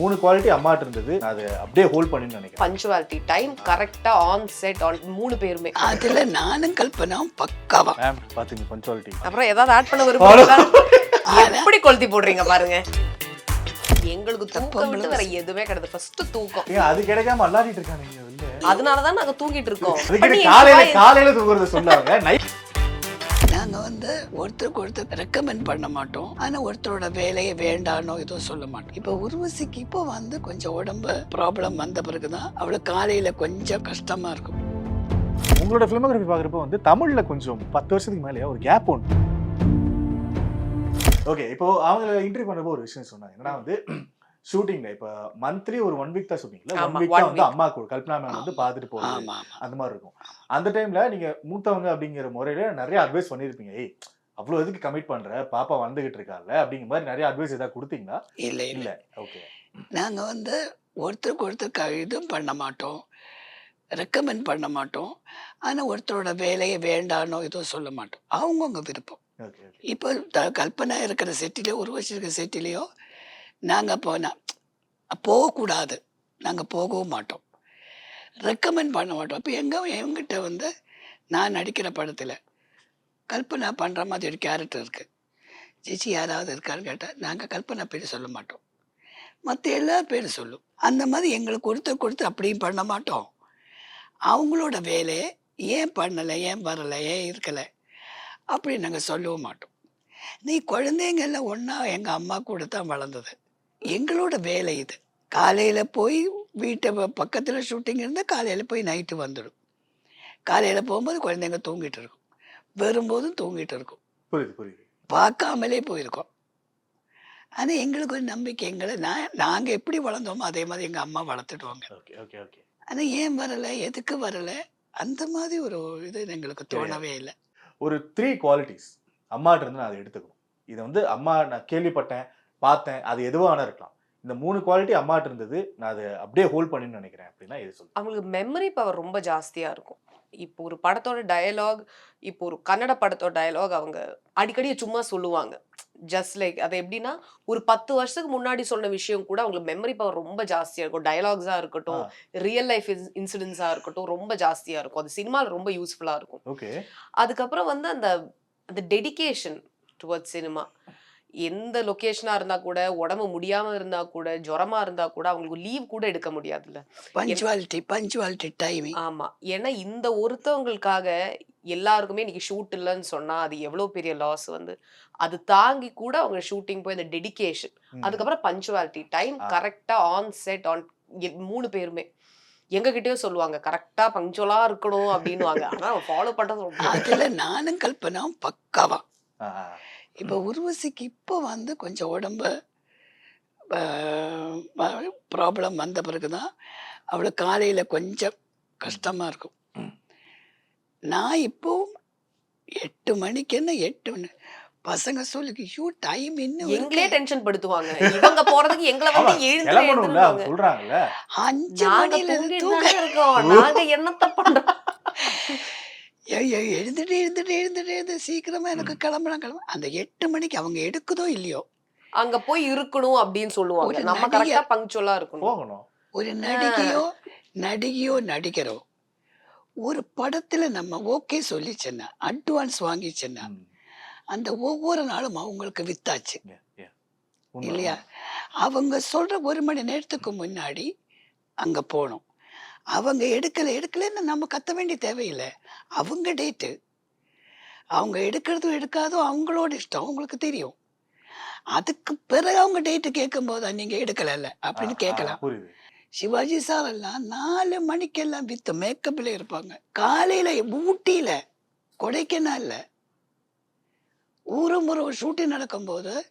மூணு குவாலிட்டி அம்மாட்டு இருந்தது. அதை அப்படியே ஹோல்ட் பண்ணின்னு நினைக்கிறேன். பஞ்சுவாலிட்டி டைம் கரெக்டா ஆன் செட் ஆன் மூணு பேருமே. அதுல நானும் கல்பனாவும் பக்காவா. மேம் பாத்துங்க பஞ்சுவாலிட்டி அப்புறம் ஏதாவது ஆட் பண்ண விரும்புறீங்களா எப்படி கொளுத்தி போடுறீங்க பாருங்க. எங்களுக்கு தூக்கம் விட்டு வேற எதுவுமே கிடையாது. ஃபர்ஸ்ட் தூக்கம். அது கிடைக்காம அல்லாடிட்டு இருக்காங்க அதனாலதான் நாங்க தூங்கிட்டு இருக்கோம். பண்ணி காலையில காலையில தூங்குறத சொல்லாங்க நைட் நாங்கள் வந்து ஒருத்தருக்கு ஒருத்தர் ரெக்கமெண்ட் பண்ண மாட்டோம். ஆனால் ஒருத்தரோட வேலையை வேண்டானோ எதுவும் சொல்ல மாட்டோம். இப்போ உருவசிக்கு இப்போ வந்து கொஞ்சம் உடம்பு ப்ராப்ளம் வந்த பிறகு தான் அவளுக்கு காலையில் கொஞ்சம் கஷ்டமாக இருக்கும். உங்களோட ஃபிலிமோகிராஃபி பார்க்குறப்ப வந்து தமிழில் கொஞ்சம் பத்து வருஷத்துக்கு மேலேயே ஒரு கேப் ஒன்று ஓகே இப்போ அவங்க இன்டர்வியூ பண்ணுறப்போ ஒரு விஷயம் சொன்னாங்க. என்னன்னா வந்து ஷூட்டிங்ல இப்போ மந்த்லி ஒரு ஒன் வீக் தான் ஷூட்டிங்ல ஒன் வீக் தான் வந்து. அம்மா கூட கல்பனா மேம் வந்து ஆமா ஆமா அந்த மாதிரி இருக்கும். அந்த டைம்ல நீங்க மூத்தவங்க அப்படிங்கிற முறையில நிறைய அட்வைஸ் பண்ணிருப்பீங்க. ஏய் அவ்வளவு எதுக்கு கமிட் பண்ற? பாப்பா வந்துகிட்டு இருக்கால அப்படிங்கிற மாதிரி நிறைய அட்வைஸ் ஏதாவது கொடுத்தீங்களா? இல்ல இல்ல. ஓகே நாங்க வந்து ஒருத்தருக்கு ஒருத்தர் இதுவும் பண்ண மாட்டோம். ரெக்கமெண்ட் பண்ண மாட்டோம். ஆனா ஒருத்தரோட வேலையை வேண்டானோ எதுவும் சொல்ல மாட்டோம். அவங்கவுங்க விருப்பம். இப்போ கல்பனா இருக்கிற செட்டிலையோ உருவசி இருக்கிற செட்டிலையோ நாங்கள் போனால் போகக்கூடாது. நாங்கள் போகவும் மாட்டோம். ரெக்கமெண்ட் பண்ண மாட்டோம். அப்போ எங்க எங்கிட்ட வந்து நான் நடிக்கிற படத்தில் கல்பனா பண்ணுற மாதிரி ஒரு கேரக்டர் இருக்குது ஜிஜி யாராவது இருக்கான்னு கேட்டால் நாங்கள் கல்பனா பேர் சொல்ல மாட்டோம். மற்ற எல்லா பேரும் சொல்லும். அந்த மாதிரி எங்களுக்கு கொடுத்து கொடுத்து அப்படியும் பண்ண மாட்டோம். அவங்களோட வேலையை ஏன் பண்ணலை ஏன் வரலை ஏன் இருக்கலை அப்படின்னு நாங்கள் சொல்லவும் மாட்டோம். நீ குழந்தைங்க எல்லாம் ஒன்றா எங்கள் அம்மா கூட தான் வளர்ந்தது. எங்களோட வேலை இது. காலையில் போய் வீட்டை பக்கத்தில் ஷூட்டிங் இருந்தால் காலையில் போய் நைட்டு வந்துடும். காலையில் போகும்போது குழந்தைங்க தூங்கிட்டு இருக்கும். வரும்போதும் தூங்கிட்டு இருக்கும். புரியுது புரியுது. பார்க்காமலே போயிருக்கோம். ஆனால் எங்களுக்கு ஒரு நம்பிக்கை எங்களை நான் நாங்கள் எப்படி வளர்ந்தோமோ அதே மாதிரி எங்கள் அம்மா வளர்த்துடுவாங்க. ஆனால் ஏன் வரலை எதுக்கு வரலை அந்த மாதிரி ஒரு இது எங்களுக்கு தோணவே இல்லை. ஒரு த்ரீ குவாலிட்டிஸ் அம்மாட்ட இருந்து நான் அதை எடுத்துக்கணும். இதை வந்து அம்மா நான் கேள்விப்பட்டேன். பார்த்தேன் அது எதுவாக இருக்கலாம். இந்த மூணு குவாலிட்டி அம்மாட்ட இருந்தது நான் அதை அப்படியே ஹோல்ட் பண்ணின்னு நினைக்கிறேன் அப்படின்னா இது சொல்லுங்க அவங்களுக்கு மெமரி பவர் ரொம்ப ஜாஸ்தியா இருக்கும். இப்போ ஒரு படத்தோட டயலாக் இப்போ ஒரு கன்னட படத்தோட டயலாக் அவங்க அடிக்கடி சும்மா சொல்லுவாங்க. ஜஸ்ட் லைக் அது எப்படின்னா ஒரு பத்து வருஷத்துக்கு முன்னாடி சொன்ன விஷயம் கூட அவங்களுக்கு மெமரி பவர் ரொம்ப ஜாஸ்தியா இருக்கும். டயலாக்ஸா இருக்கட்டும் ரியல் லைஃப் இன்சிடென்ட்ஸா இருக்கட்டும் ரொம்ப ஜாஸ்தியா இருக்கும். அது சினிமாவில் ரொம்ப யூஸ்ஃபுல்லா இருக்கும். ஓகே அதுக்கப்புறம் வந்து அந்த அந்த டெடிகேஷன் டுவர்ட்ஸ் சினிமா எந்த லொகேஷனா இருந்தா கூட உடம்பு முடியாம இருந்தா கூட ஜுரமா இருந்தா கூட அவங்களுக்கு லீவ் கூட எடுக்க முடியாதுல்ல. பஞ்சுவாலிட்டி பஞ்சுவாலிட்டி டைமிங் ஆமா. ஏன்னா இந்த ஒருத்தவங்களுக்காக எல்லாருக்குமே இன்னைக்கு ஷூட் இல்லைன்னு சொன்னா அது எவ்வளவு பெரிய லாஸ் வந்து. அது தாங்கி கூட அவங்க ஷூட்டிங் போய் அந்த டெடிகேஷன் அதுக்கப்புறம் பஞ்சுவாலிட்டி டைம் ஆ. கரெக்டா ஆன் செட் ஆன் மூணு பேருமே. எங்க கிட்டயும் சொல்லுவாங்க கரெக்டா பங்க்சுவலா இருக்கணும் அப்படின்னுவாங்க. ஆனா ஃபாலோ பண்றது ரொம்ப அதுல நானும் கல்பனாவும் பக்காவா. இப்போ உருவசிக்கு இப்போ வந்து கொஞ்சம் உடம்பு ப்ராப்ளம் வந்த பிறகு தான் அவளுக்கு காலையில் கொஞ்சம் கஷ்டமாக இருக்கும். நான் இப்போ எட்டு மணிக்கு என்ன எட்டு மணி பசங்க சொல்லுக்கு ஐயோ டைம் இன்னும் எங்களே. டென்ஷன் படுத்துவாங்க. இவங்க போறதுக்கு எங்களை வந்து எழுந்து சொல்றாங்கல்ல. அஞ்சு மணில இருந்து தூங்க. தானே இருக்கோம். நாங்க என்னத்த பண்றோம்? எழுந்துட்டு எழுந்துட்டு எழுந்துட்டு எழுந்து சீக்கிரமா எனக்கு கிளம்பலாம் கிளம்ப. அந்த எட்டு மணிக்கு அவங்க எடுக்குதோ இல்லையோ? அங்க போய் இருக்கணும் அப்படின்னு சொல்லுவாங்க. ஒரு நம்ம கரெக்டா பங்க்சுவலா இருக்கணும். போகணும். ஒரு நடிகையோ நடிகையோ நடிகரோ ஒரு படத்துல நம்ம ஓகே சொல்லிச்சேன்னா அட்வான்ஸ் வாங்கிச்சேன்னா. அந்த ஒவ்வொரு நாளும் அவங்களுக்கு வித்தாச்சு. இல்லையா? அவங்க சொல்ற ஒரு மணி நேரத்துக்கு முன்னாடி அங்க போகணும் அவங்க எடுக்கல எடுக்கலன்னு நம்ம கத்த வேண்டிய தேவையில்லை. அவங்க டேட்டு அவங்க எடுக்கிறதும் எடுக்காதோ அவங்களோட இஷ்டம் அவங்களுக்கு தெரியும். அதுக்கு பிறகு அவங்க டேட்டு கேட்கும்போது நீங்க எடுக்கல அப்படின்னு கேட்கலாம். சிவாஜி சார் எல்லாம் நாலு மணிக்கெல்லாம் வித்து மேக்கப்ல இருப்பாங்க. காலையில ஊட்டியில கொடைக்கானல்ல ஊரு முறை ஷூட்டிங் நடக்கும்போது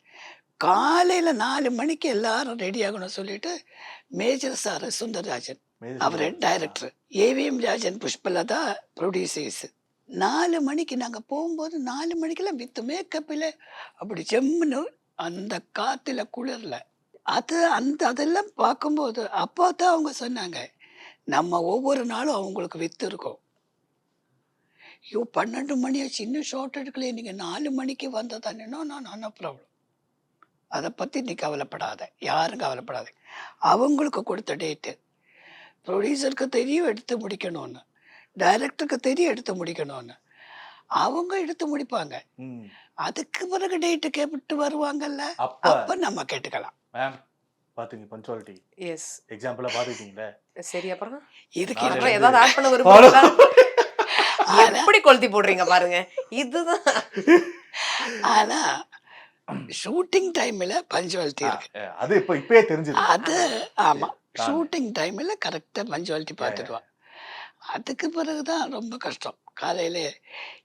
காலையில நாலு மணிக்கு எல்லாரும் ரெடி ஆகணும் சொல்லிட்டு மேஜர் சார் சுந்தரராஜன் அவர். Director AVM Rajan Pushpalatha producers நாலு மணிக்கு நாங்கள் போகும்போது நாலு மணிக்கெல்லாம் வித்து மேக்கப்பில் அப்படி ஜம்முன்னு அந்த காத்துல குளிரல. அது அந்த அதெல்லாம் பார்க்கும்போது அப்போ தான் அவங்க சொன்னாங்க நம்ம ஒவ்வொரு நாளும் அவங்களுக்கு வித்து இருக்கோம். ஐயோ பன்னெண்டு மணி ஆச்சு இன்னும் ஷார்ட் எடுக்கலையே நீங்கள் நாலு மணிக்கு வந்ததானோ நான் நோ ப்ராப்ளம் அதை பற்றி நீ கவலைப்படாத. யாரும் கவலைப்படாத. அவங்களுக்கு கொடுத்த டேட்டு ப்ரொடியூசருக்கு தெரியும் எடுத்து முடிக்கணும்னு. டைரக்டருக்கு தெரியும் எடுத்து முடிக்கணும்னு. அவங்க எடுத்து முடிப்பாங்க. ம். அதுக்கு பிறகு டேட்டு கேட்டு வருவாங்கல்ல? அப்ப நம்ம கேட்டுக்கலாம். மேம் பாத்துங்க பஞ்சுவாலிட்டி எஸ் எக்ஸாம்பிளா பாத்துக்கிட்டீங்களே? சரி அப்புறம்? இதுக்கு அப்புறம் ஏதாவது ஆட் பண்ண விரும்புறீங்களா எப்படி கொளுத்தி போடுறீங்க பாருங்க. இதுதான். ஆனா ஷூட்டிங் டைம்ல பஞ்சுவாலிட்டி இருக்கு. அது இப்ப இப்பயே தெரிஞ்சது. அது ஆமா. ஷூட்டிங் டைம்ல கரெக்டா பஞ்சுவாலிட்டி பார்த்துடுவா அதுக்கு பிறகுதான் ரொம்ப கஷ்டம். காலையில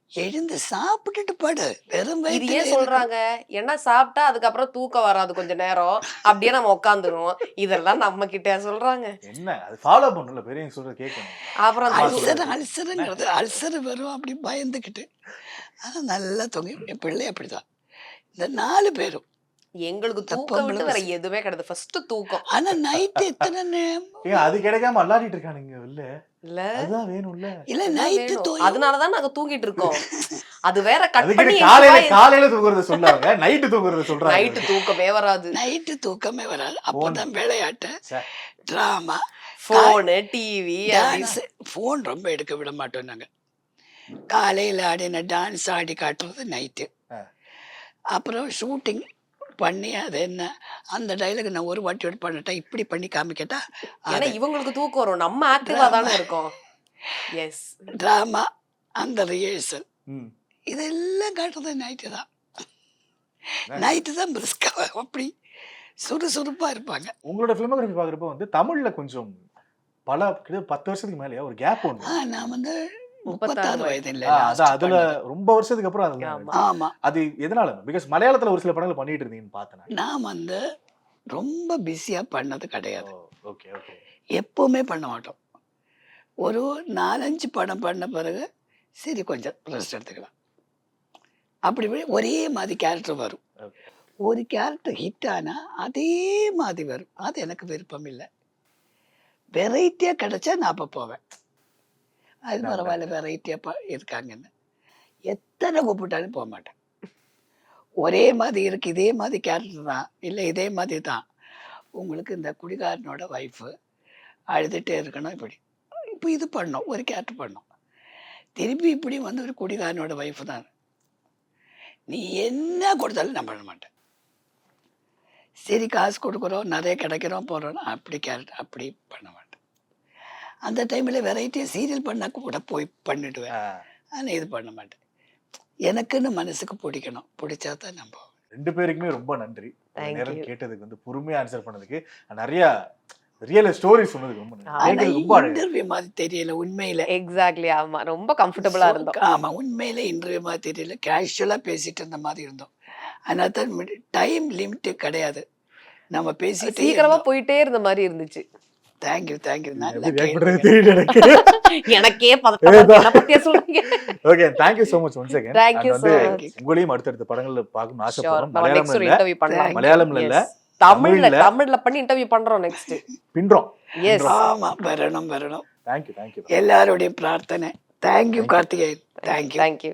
எழுந்து சாப்பிட்டுட்டு படு. வெறும் ஏன் சொல்றாங்க? ஏன்னா சாப்பிட்டா அதுக்கப்புறம் தூக்கம் வராது கொஞ்ச நேரம். அப்படியே நம்ம உட்காந்துருவோம் இதெல்லாம் நம்ம கிட்ட சொல்றாங்க. என்ன? அது ஃபாலோ பண்ணல பெரியவங்க சொல்றது கேட்கணும். அப்புறம். அல்சர் அல்சருங்கிறது அல்சர் வரும் அப்படி பயந்துக்கிட்டு. ஆனா நல்லா தொங்கி. என் பிள்ளை அப்படிதான். இந்த நாலு பேரும் எங்களுக்கு தூக்கம் தப்பா விட்டு வேற. எதுவுமே கிடையாது. ஃபர்ஸ்ட் தூக்கம். ஆனா நைட்டு எத்தனை நேரம்? அது கிடைக்காம அல்லாடிட்டு இருக்கானுங்க இல்ல? இல்ல. அதுதான் வேணும்ல. இல்ல அதான் நைட்டு வேணும். தூங்கி அதனாலதான் நாங்க தூங்கிட்டு இருக்கோம். அது வேற கட் பண்ணி காலையில காலையில தூங்குறத சொல்லாங்க நைட்டு தூங்குறத சொல்றாங்க. நைட்டு தூக்கமே வராது. நைட்டு தூக்கமே வராது. அப்போதான் விளையாட்டு. டிராமா போனு டிவி ஃபோன் ரொம்ப எடுக்க விட மாட்டோம் நாங்க. காலையில் ஆடின டான்ஸ் ஆடி காட்டுறது நைட்டு. அப்புறம் ஷூட்டிங் பண்ணி அது என்ன? அந்த டைலாக் நான் ஒரு வாட்டி எடுத்து பண்ணிட்டேன் இப்படி பண்ணி காமிக்கட்டா? ஏன்னா இவங்களுக்கு தூக்கம் வரும். நம்ம ஆக்டிவா தானே இருக்கோம். எஸ் ட்ராமா அந்த ரிஹர்சல். இதெல்லாம் காட்டுறது நைட்டு தான். நைட்டு தான் பிரிஸ்காக அப்படி சுறுசுறுப்பா இருப்பாங்க. உங்களோட பிலிமோகிராஃபி பாக்குறப்ப வந்து தமிழ்ல கொஞ்சம் பல கிட்ட பத்து வருஷத்துக்கு மேலயா ஒரு கேப் ஒன்று ஆ நான் வந்து முப்பத்தாறு முப்பத்தாறு வயது. இல்லை ஆ, அதான் அதுல ரொம்ப வருஷத்துக்கு அப்புறம் ஆமா. அது எதனால பிகாஸ் மலையாளத்துல ஒரு சில படங்கள் பண்ணிட்டு இருந்தீங்கன்னு பார்த்தேன் நான். வந்து ரொம்ப பிஸியா பண்ணது கிடையாது. ஓகே ஓகே எப்பவுமே பண்ண மாட்டோம். ஒரு நாலஞ்சு படம் பண்ண பிறகு சரி கொஞ்சம் ரெஸ்ட் எடுத்துக்கலாம். அப்படி இப்படி ஒரே மாதிரி கேரக்டர் வரும். ஒரு கேரக்டர் ஹிட் ஆனா அதே மாதிரி வரும். அது எனக்கு விருப்பம் இல்லை. வெரைட்டியாக கிடைச்சா நான் அப்போ போவேன். அது பரவாயில்ல வெரைட்டியாக இருக்காங்கன்னு. எத்தனை கூப்பிட்டாலும் போக மாட்டேன். ஒரே மாதிரி இருக்கு இதே மாதிரி கேரக்டர் தான் இல்லை இதே மாதிரி தான். உங்களுக்கு இந்த குடிகாரனோட ஒய்ஃபு அழுதுகிட்டே இருக்கணும் இப்படி. இப்போ இது பண்ணோம் ஒரு கேரக்டர் பண்ணோம். திருப்பி இப்படி வந்து ஒரு குடிகாரனோட ஒய்ஃபு தான். நீ என்ன கொடுத்தாலும் நான் பண்ண மாட்டேன். சரி காசு கொடுக்குறோம் நிறைய கிடைக்கிறோம் போகிறோம் அப்படி கேரக்டர் அப்படி பண்ண மாட்டேன். அந்த டைமில் வெரைட்டியாக சீரியல் பண்ணா கூட போய் பண்ணிடுவேன். ஆனால் இது பண்ண மாட்டேன். எனக்குன்னு மனசுக்கு பிடிக்கணும். பிடிச்சா தான் நம்ம ரெண்டு பேருக்குமே ரொம்ப நன்றி. நேரம். கேட்டதுக்கு வந்து பொறுமையா ஆன்சர் பண்ணதுக்கு. நிறைய ரியல் ஸ்டோரி சொன்னதுக்கு ரொம்ப இன்டர்வியூ மாதிரி தெரியல உண்மையில. எக்ஸாக்ட்லி ஆமா. ரொம்ப கம்ஃபர்டபுளா இருந்தோம். ஆமா உண்மையில இன்டர்வியூ மாதிரி தெரியல. கேஷுவலா பேசிட்டு இருந்த மாதிரி இருந்தோம். அதனால தான் டைம் லிமிட் கிடையாது. நம்ம பேசிட்டே சீக்கிரமா போயிட்டே இருந்த மாதிரி இருந்துச்சு. தேங்க்யூ தேங்க்யூ எனக்கு. Okay thank you so much once again. Thank you And வந்து so much. உங்களையும் அடுத்தடுத்த படங்கள்ல பார்க்கணும்னு Sure. ஆசைப்படுறோம். நம்ம மலையாளம் next ஒரு இல்ல. interview பண்ணலாம். மலையாளம்ல இல்ல. தமிழ்ல தமிழ்ல. பண்ணி இன்டர்வியூ பண்றோம் நெக்ஸ்ட் பின்றோம். எஸ் ஆமா வரணும் வரணும். தேங்க்யூ தேங்க்யூ எல்லாருடைய பிரார்த்தனை. தேங்க்யூ கார்த்திகேயன். Thank you thank you